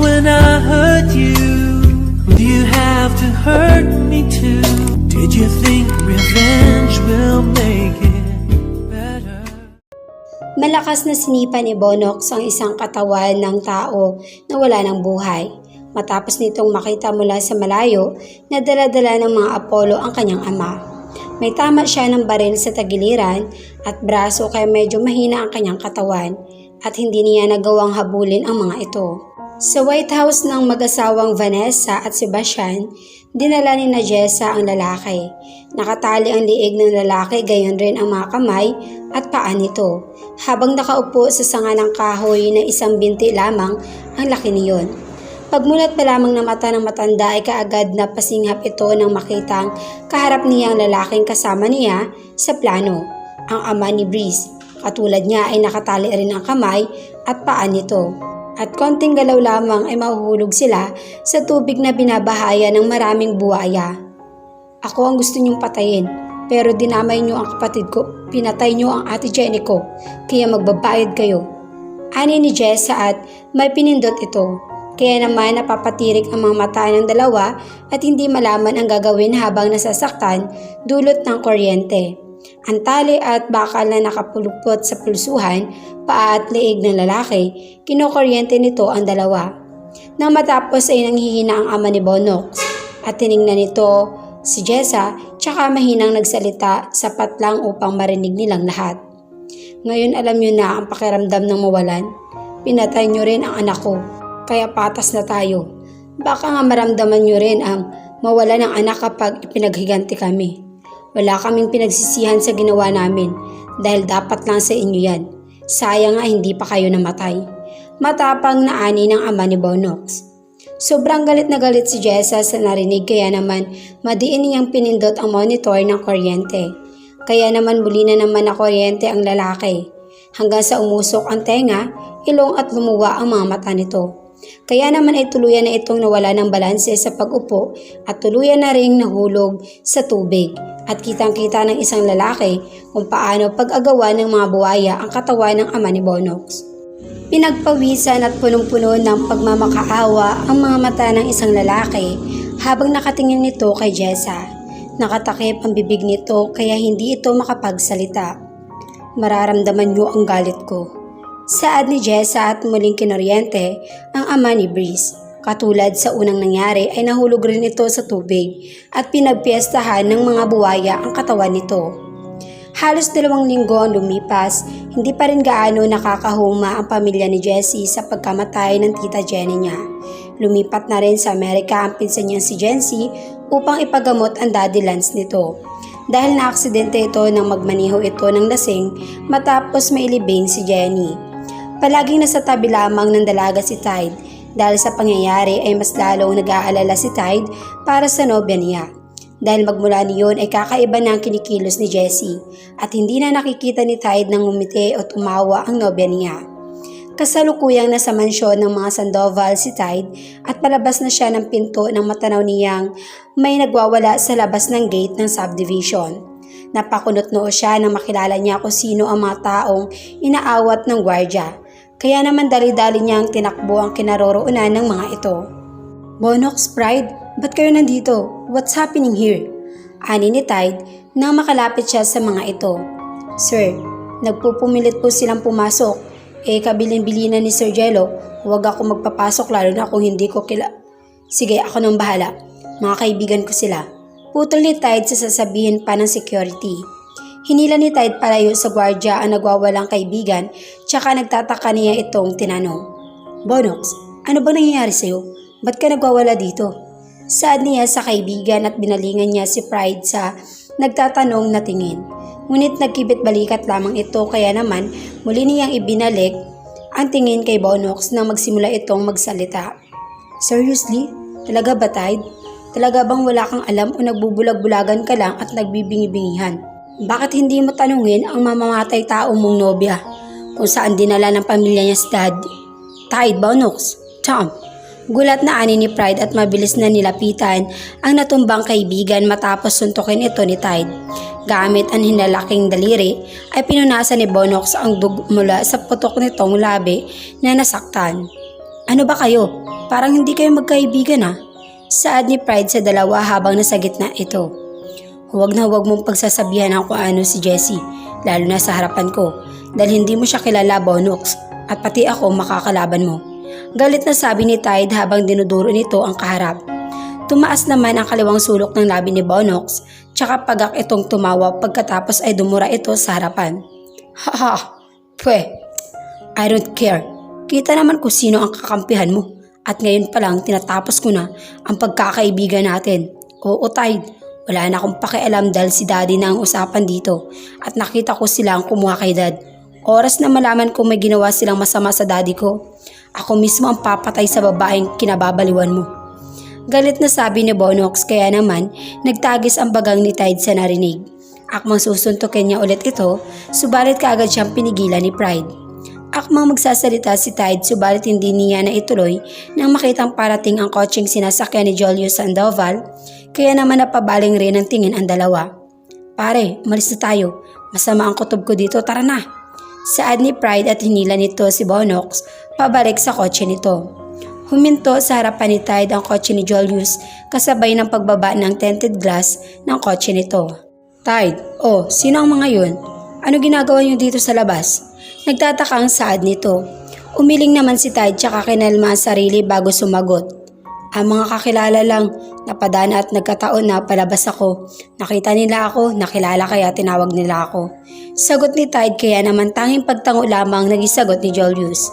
when I hurt you? Do you have to hurt me too? Did you think revenge will make it better? Malakas na sinipa ni Bonox ang isang katawan ng tao na wala ng buhay. Matapos nitong makita mula sa malayo na daladala ng mga Apollo ang kanyang ama. May tama siya ng baril sa tagiliran at braso kaya medyo mahina ang kanyang katawan at hindi niya nagawang habulin ang mga ito. Sa White House ng mag-asawang Vanessa at Sebastian, dinala ni na ang lalaki. Nakatali ang liig ng lalaki gayon rin ang mga kamay at paa nito. Habang nakaupo sa sanga ng kahoy na isang binti lamang ang laki niyon. Pagmulat pa lamang ng mata ng matanda ay kaagad na pasinghap ito nang makitang kaharap niya ang lalaking kasama niya sa plano, ang ama ni Breeze. Katulad niya ay nakatali rin ang kamay at paa nito. At konting galaw lamang ay mahuhulog sila sa tubig na binabahaya ng maraming buwaya. Ako ang gusto niyong patayin, pero dinamay niyo ang kapatid ko, pinatay niyo ang ate Jenny ko, kaya magbabayad kayo. Ani ni Jessa at may pinindot ito. Kaya naman napapatirik ang mga mata ng dalawa at hindi malaman ang gagawin habang nasasaktan dulot ng kuryente. Ang tali at bakal na nakapulupot sa pulsuhan, paa at leeg ng lalaki, kinukuryente nito ang dalawa. Nang matapos ay nanghihina ang ama ni Bonox at tiningnan nito si Jessa tsaka mahinang nagsalita sapat lang upang marinig nilang lahat. Ngayon alam niyo na ang pakiramdam ng mawalan. Pinatay niyo rin ang anak ko, kaya patas na tayo. Baka nga maramdaman niyo rin ang mawala ng anak kapag ipinaghiganti kami. Wala kaming pinagsisihan sa ginawa namin dahil dapat lang sa inyo yan. Sayang nga hindi pa kayo namatay. Matapang na ani ng ama ni Bonox. Sobrang galit na galit si Jessa sa narinig kaya naman madiin niyang pinindot ang monitor ng kuryente. Kaya naman muli na naman na kuryente ang lalaki. Hanggang sa umusok ang tenga, ilong at lumuwa ang mga mata nito. Kaya naman ay tuluyan na itong nawala ng balanse sa pag-upo at tuluyan na ring nahulog sa tubig. At kitang-kita ng isang lalaki kung paano pag-agawa ng mga buwaya ang katawan ng ama ni Bonox. Pinagpawisan at punong-puno ng pagmamakaawa ang mga mata ng isang lalaki habang nakatingin nito kay Jessa. Nakatakip ang bibig nito kaya hindi ito makapagsalita. Mararamdaman niyo ang galit ko. Saad ni Jessa at muling kinoryente ang ama ni Breeze. Katulad sa unang nangyari ay nahulog rin ito sa tubig at pinagpiestahan ng mga buwaya ang katawan nito. Halos dalawang linggo ang lumipas, hindi pa rin gaano nakakahuma ang pamilya ni Jessie sa pagkamatay ng tita Jenny niya. Lumipat na rin sa Amerika ang pinsan niyang si Jency upang ipagamot ang daddy lance nito. Dahil na-aksidente ito nang magmaniho ito ng lasing matapos mailibing si Jenny. Palaging nasa tabi lamang ng dalaga si Tide dahil sa pangyayari ay mas lalong nag-aalala si Tide para sa nobya niya. Dahil magmula niyon ay kakaiba na ang kinikilos ni Jessie at hindi na nakikita ni Tide nang umiti o tumawa ang nobya niya. Kasalukuyang nasa mansyon ng mga Sandoval si Tide at palabas na siya ng pinto ng matanaw niyang may nagwawala sa labas ng gate ng subdivision. Napakunot noo siya nang makilala niya kung sino ang mga taong inaawat ng gwardya. Kaya naman dali-dali niyang tinakbo ang kinaroroonan ng mga ito. Bonox Pride, ba't kayo nandito? What's happening here? Ani ni Tide nang makalapit siya sa mga ito. Sir, nagpupumilit po silang pumasok. Eh, kabilin-bilinan ni Sir Jello, huwag ako magpapasok lalo na kung hindi ko kila... Sige, ako nang bahala. Mga kaibigan ko sila. Putol ni Tide sa sasabihin pa ng security. Hinila ni Tide palayo sa gwardya ang nagwawalang kaibigan, tsaka nagtataka niya itong tinanong. Bonox, ano ba nangyayari sa'yo? Ba't ka nagwawala dito? Saad niya sa kaibigan at binalingan niya si Pride sa nagtatanong na tingin. Ngunit nagkibit balikat lamang ito kaya naman muli niyang ibinalik ang tingin kay Bonox nang magsimula itong magsalita. Seriously? Talaga ba, Tide? Talaga bang wala kang alam o nagbubulag-bulagan ka lang at nagbibingi-bingihan? Bakit hindi mo tanungin ang mamamatay taong mong nobya kung saan dinala ng pamilya niya si Daddy? Tide, Bonox, Tom. Gulat na ani ni Pride at mabilis na nilapitan ang natumbang kaibigan matapos suntukin ito ni Tide. Gamit ang hinalaking daliri ay pinunasan ni Bonox ang dug mula sa putok nitong labi na nasaktan. Ano ba kayo? Parang hindi kayo magkaibigan ah. Saad ni Pride sa dalawa habang nasa gitna ito. Huwag na huwag mong pagsasabihan ng kung ano si Jessie, lalo na sa harapan ko, dahil hindi mo siya kilala, Bonox, at pati ako makakalaban mo. Galit na sabi ni Tide habang dinuduro nito ang kaharap. Tumaas naman ang kaliwang sulok ng labi ni Bonox, tsaka pagak itong tumawa pagkatapos ay dumura ito sa harapan. Haha, pwe, I don't care. Kita naman kung sino ang kakampihan mo. At ngayon pa lang tinatapos ko na ang pagkakaibigan natin. Oo, Tide. Wala na akong pakialam dahil si Daddy na ang usapan dito. At nakita ko silang kumuha kay Dad. Oras na malaman kung may ginawa silang masama sa daddy ko. Ako mismo ang papatay sa babaeng kinababaliwan mo. Galit na sabi ni Bonox kaya naman nagtagis ang bagang ni Tide sa narinig. Akmang susuntukin niya ulit ito, subalit kaagad siyang pinigilan ni Pride. Akmang magsasalita si Tide subalit hindi niya na ituloy nang makitang parating ang kotseng sinasakyan ni Julius Sandoval kaya naman napabaling rin ang tingin ang dalawa. Pare, umalis na tayo. Masama ang kutob ko dito, tara na. Saad ni Pride at hinila nito si Bonox pabalik sa kotse nito. Huminto sa harapan ni Tide ang kotse ni Julius kasabay ng pagbaba ng tinted glass ng kotse nito. Tide, oh, sino ang mga yun? Ano ginagawa niyo dito sa labas? Nagtataka ang saad nito. Umiling naman si Tide tsaka kinalma ang sarili bago sumagot. Ang mga kakilala lang, napadana at nagkataon na palabas ako. Nakita nila ako, nakilala kaya tinawag nila ako. Sagot ni Tide kaya naman tanging pagtango lamang naging sagot ni Julius.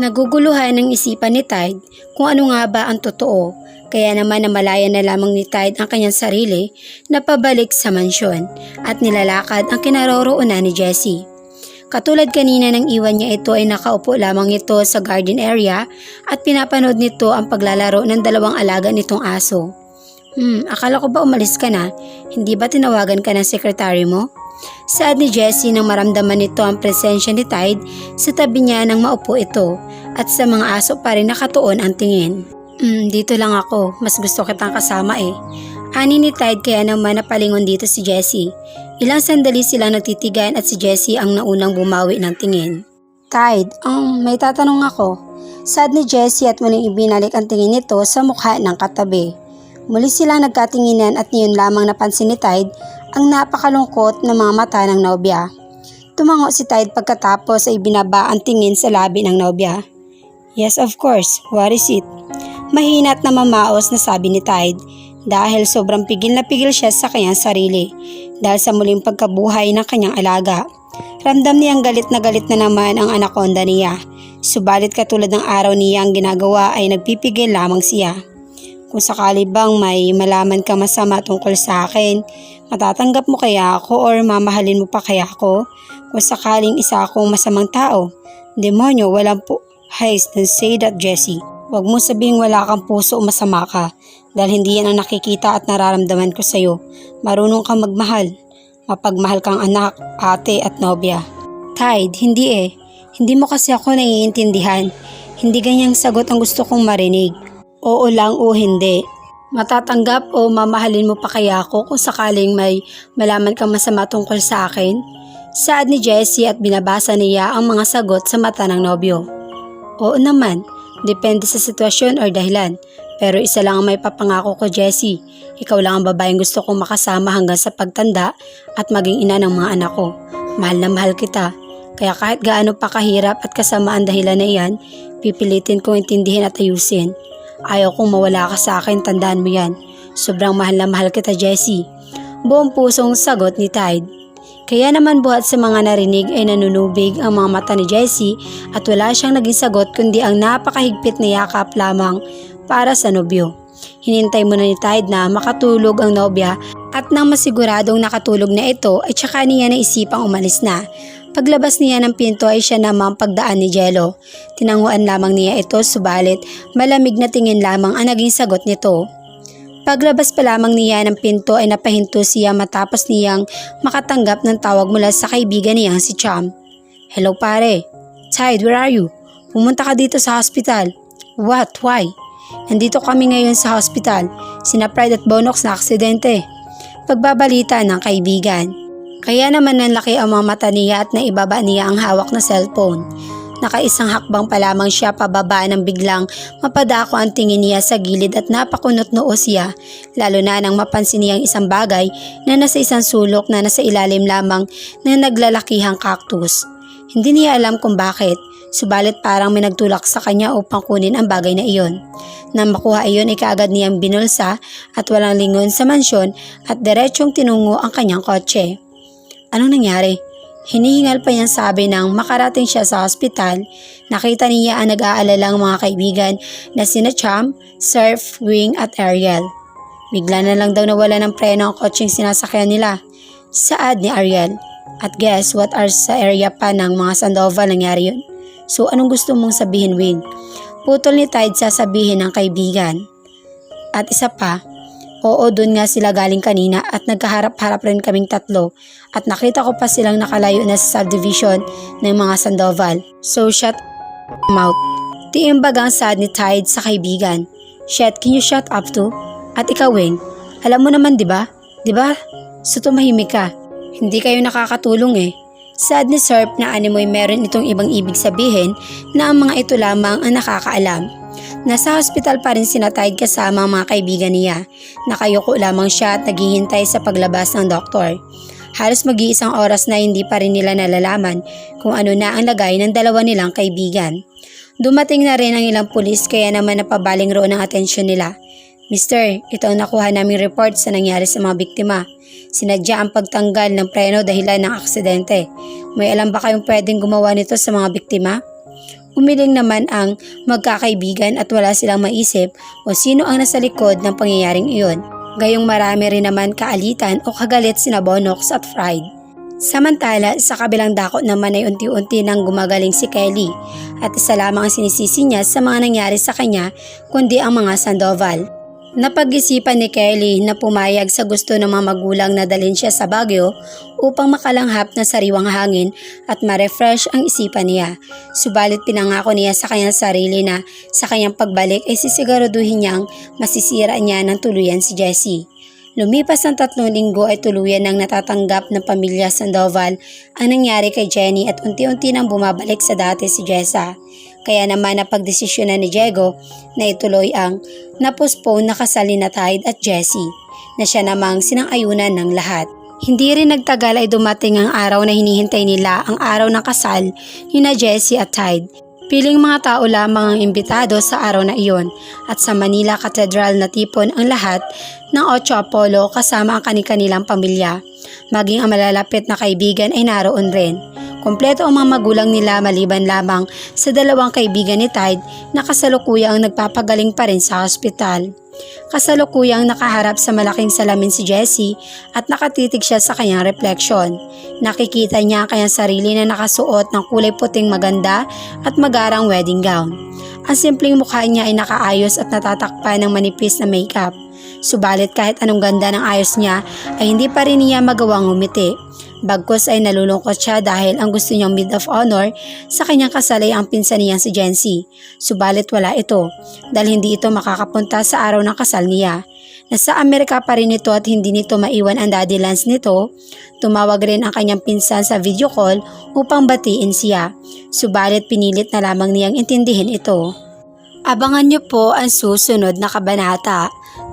Naguguluhan ng isipan ni Tide kung ano nga ba ang totoo, kaya naman namalaya na lamang ni Tide ang kanyang sarili na pabalik sa mansyon at nilalakad ang kinaroroonan ni Jessie. Katulad kanina ng iwan niya ito ay nakaupo lamang ito sa garden area at pinapanood nito ang paglalaro ng dalawang alaga nitong aso. Hmm, akala ko ba umalis ka na? Hindi ba tinawagan ka ng sekretary mo? Saad ni Jessie nang maramdaman nito ang presensya ni Tide sa tabi niya nang maupo ito at sa mga aso pa rin nakatuon ang tingin. Hmm, dito lang ako. Mas gusto kitang kasama eh. Ani ni Tide kaya naman napalingon dito si Jessie. Ilang sandali silang nagtitigan at si Jessie ang naunang bumawi ng tingin. Tide, um, may tatanong ako. Sad ni Jessie at muling ibinalik ang tingin nito sa mukha ng katabi. Muli silang nagkatinginan at niyon lamang napansin ni Tide ang napakalungkot na mga mata ng nobya. Tumango si Tide pagkatapos ay binaba ang tingin sa labi ng nobya. Yes, of course. What is it? Mahina at namamaos na sabi ni Tide dahil sobrang pigil na pigil siya sa kanyang sarili dahil sa muling pagkabuhay ng kanyang alaga. Ramdam niyang galit na galit na naman ang anaconda niya. Subalit katulad ng araw niya ang ginagawa ay nagpipigil lamang siya. Kung sakali bang may malaman ka masama tungkol sa akin, matatanggap mo kaya ako or mamahalin mo pa kaya ako? Kung sakaling isa akong masamang tao, demonyo, walang po. Heist, don't say that, Jessie. Huwag mo sabihing wala kang puso o masama ka dahil hindi yan ang nakikita at nararamdaman ko sa'yo. Marunong kang magmahal. Mapagmahal kang anak, ate at nobya. Tide, hindi eh. Hindi mo kasi ako naiintindihan. Hindi ganyang sagot ang gusto kong marinig. Oo lang o hindi. Matatanggap o mamahalin mo pa kaya ako kung sakaling may malaman kang masama tungkol sa akin? Saad ni Jessie at binabasa niya ang mga sagot sa mata ng nobyo. Oo naman, depende sa sitwasyon or dahilan. Pero isa lang ang may papangako ko Jessie. Ikaw lang ang babaeng gusto kong makasama hanggang sa pagtanda at maging ina ng mga anak ko. Mahal na mahal kita. Kaya kahit gaano pa kahirap at kasama ang dahilan na iyan, pipilitin kong intindihin at ayusin. Ayaw kong mawala ka sa akin, tandaan mo yan. Sobrang mahal na mahal kita, Jessie. Buong pusong sagot ni Tide. Kaya naman buhat sa mga narinig ay nanunubig ang mga mata ni Jessie at wala siyang naging sagot kundi ang napakahigpit na yakap lamang para sa nobyo. Hinintay muna ni Tide na makatulog ang nobya at nang masiguradong nakatulog na ito ay tsaka niya naisipang umalis na. Paglabas niya ng pinto ay siya namang pagdaan ni Jello. Tinanguan lamang niya ito subalit malamig na tingin lamang ang naging sagot nito. Paglabas pa lamang niya ng pinto ay napahinto siya matapos niyang makatanggap ng tawag mula sa kaibigan niyang si Cham. Hello pare. Tide, where are you? Pumunta ka dito sa hospital. What? Why? Nandito kami ngayon sa hospital. Sina Pride at Bonox na aksidente. Pagbabalita ng kaibigan. Kaya naman nanlaki ang mga mata niya at naibaba niya ang hawak na cellphone. Nakaisang hakbang pa lamang siya pababa nang biglang mapadako ang tingin niya sa gilid at napakunot noo siya, lalo na nang mapansin niyang isang bagay na nasa isang sulok na nasa ilalim lamang ng naglalakihang cactus. Hindi niya alam kung bakit, subalit parang may nagtulak sa kanya upang kunin ang bagay na iyon. Nang makuha iyon ay kaagad niyang binulsa at walang lingon sa mansyon at diretsong tinungo ang kanyang kotse. Anong nangyari? Hinihingal pa niyang sabi nang makarating siya sa ospital, nakita niya ang nag-aalalang mga kaibigan na sina Cham, Surf, Wing at Ariel. Bigla na lang daw nawala ng preno ang kotseng sinasakyan nila. Saad ni Ariel. At guess what are sa area pa ng mga Sandoval nangyari yun? So anong gusto mong sabihin Wing? Putol ni Tide sasabihin ng kaibigan. At isa pa, Oo, doon nga sila galing kanina at nagkaharap-harap rin kaming tatlo at nakita ko pa silang nakalayo na sa subdivision ng mga Sandoval. So shut mouth. Tiimbag ang sad ni Tide sa kaibigan. Shit, can you shut up too? At ikaw, Wing, alam mo naman 'di ba? 'Di ba? So tumahimik ka. Hindi kayo nakakatulong eh. Sad ni Serp na animoy meron itong ibang ibig sabihin na ang mga ito lamang ang nakakaalam. Nasa hospital pa rin si Tide kasama ang mga kaibigan niya. Nakayuko lamang siya at naghihintay sa paglabas ng doktor. Halos mag-iisang oras na hindi pa rin nila nalalaman kung ano na ang lagay ng dalawa nilang kaibigan. Dumating na rin ang ilang pulis kaya naman napabaling roon ang atensyon nila. Mister, ito ang nakuha naming report sa nangyari sa mga biktima. Sinadya ang pagtanggal ng preno dahilan ng aksidente. May alam ba kayong pwedeng gumawa nito sa mga biktima? Umiling naman ang magkakaibigan at wala silang maisip o sino ang nasa likod ng pangyayaring iyon. Gayong marami rin naman kaalitan o kagalit sina Bonox at Fried. Samantala, sa kabilang dakot naman ay unti-unti nang gumagaling si Kelly at isa lamang ang sinisisi niya sa mga nangyari sa kanya kundi ang mga Sandoval. Napag-isipan ni Kelly na pumayag sa gusto ng mga magulang na dalhin siya sa Baguio upang makalanghap ng sariwang hangin at ma-refresh ang isipan niya. Subalit pinangako niya sa kanyang sarili na sa kanyang pagbalik ay sisiguraduhin niyang masisira niya ng tuluyan si Jessie. Lumipas ang tatlong linggo ay tuluyan ng natatanggap ng pamilya Sandoval ang nangyari kay Jenny at unti-unti nang bumabalik sa dati si Jessa. Kaya naman napagdesisyon na ni Diego na ituloy ang napospone na kasal ni Tide at Jessie na siya namang sinang-ayunan ng lahat. Hindi rin nagtagal ay dumating ang araw na hinihintay nila ang araw ng kasal ni na Jessie at Tide. Piling mga tao lamang ang imbitado sa araw na iyon at sa Manila Cathedral natipon ang lahat ng Ocho Apollo kasama ang kanilang pamilya. Maging ang malalapit na kaibigan ay naroon rin. Kompleto ang mga magulang nila maliban lamang sa dalawang kaibigan ni Tide na kasalukuyang nagpapagaling pa rin sa hospital. Kasalukuyang nakaharap sa malaking salamin si Jessie at nakatitig siya sa kanyang refleksyon. Nakikita niya ang kanyang sarili na nakasuot ng kulay puting maganda at magarang wedding gown. Ang simpleng mukha niya ay nakaayos at natatakpan ng manipis na makeup. Subalit kahit anong ganda ng ayos niya ay hindi pa rin niya magawang umiti. Bagkus ay nalulungkot siya dahil ang gusto niyang maid of honor sa kanyang kasal ay ang pinsan niyang si Jency. Subalit wala ito dahil hindi ito makakapunta sa araw ng kasal niya. Nasa Amerika pa rin ito at hindi nito maiwan ang daddy lance nito. Tumawag rin ang kanyang pinsan sa video call upang batiin siya. Subalit pinilit na lamang niyang intindihin ito. Abangan niyo po ang susunod na kabanata.